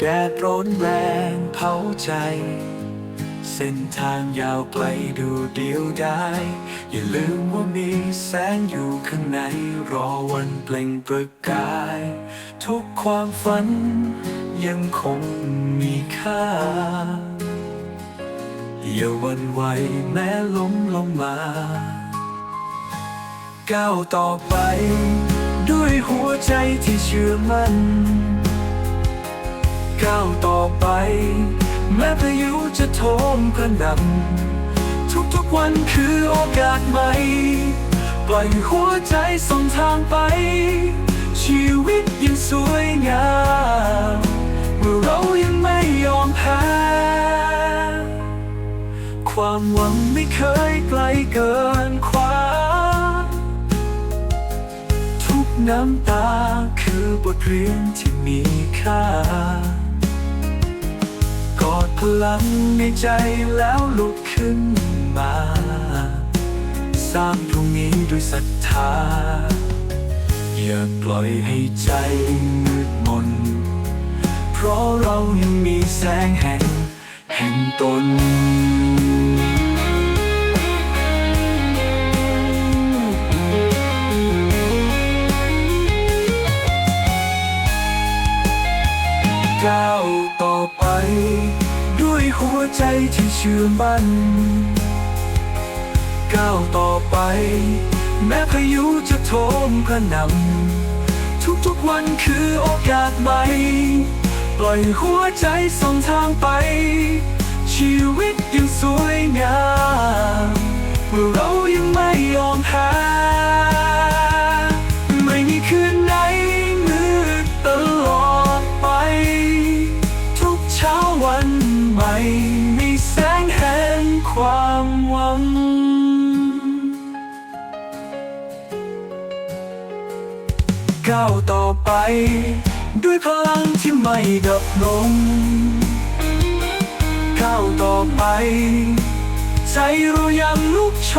แดดร้อนแรงเผาใจ เส้นทางยาวไกลดูเดียวได้อย่าลืมว่ามีแสงอยู่ข้างใน รอวันเปล่งประกาย ทุกความฝันยังคงมีค่า อย่าหวันไหวแม้ล้มลงมาก้าวต่อไป ด้วยหัวใจที่เชื่อมั่น ก้าวต่อไป แม้พายุจะโถมกระหน่ำทุกๆวันคือโอกาสใหม่ ปล่อยหัวใจส่งทางไป ชีวิตยังสวยงามเมื่อเรายังไม่ยอมแพ้ ความหวังไม่เคยไกลเกินความทุกน้ำตาคือบทเรียนที่มีค่า พลังในใจแล้วลุกขึ้นมา สร้างพรุ่งนี้ด้วยศรัทธา อย่าปล่อยให้ใจมืดมน เพราะเรายังมีแสงแห่งแห่งตนก้าวต่อไป ด้วยหัวใจที่เชื่อมั่นก้าวต่อไป แม้พายุจะโถมกระหน่ำทุกๆวันคือโอกาสใหม่ ปล่อยหัวใจส่งทางไป ชีวิตยังสวยงาม ก้าวต่อไป ด้วยพลังที่ไม่ดับลงก้าวต่อไป ใจเรายังลุกโช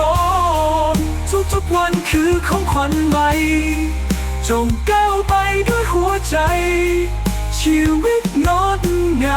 นทุกๆวันคือของขวัญใหม่จงก้าวไปด้วยหัวใจ ชีวิตงดงาม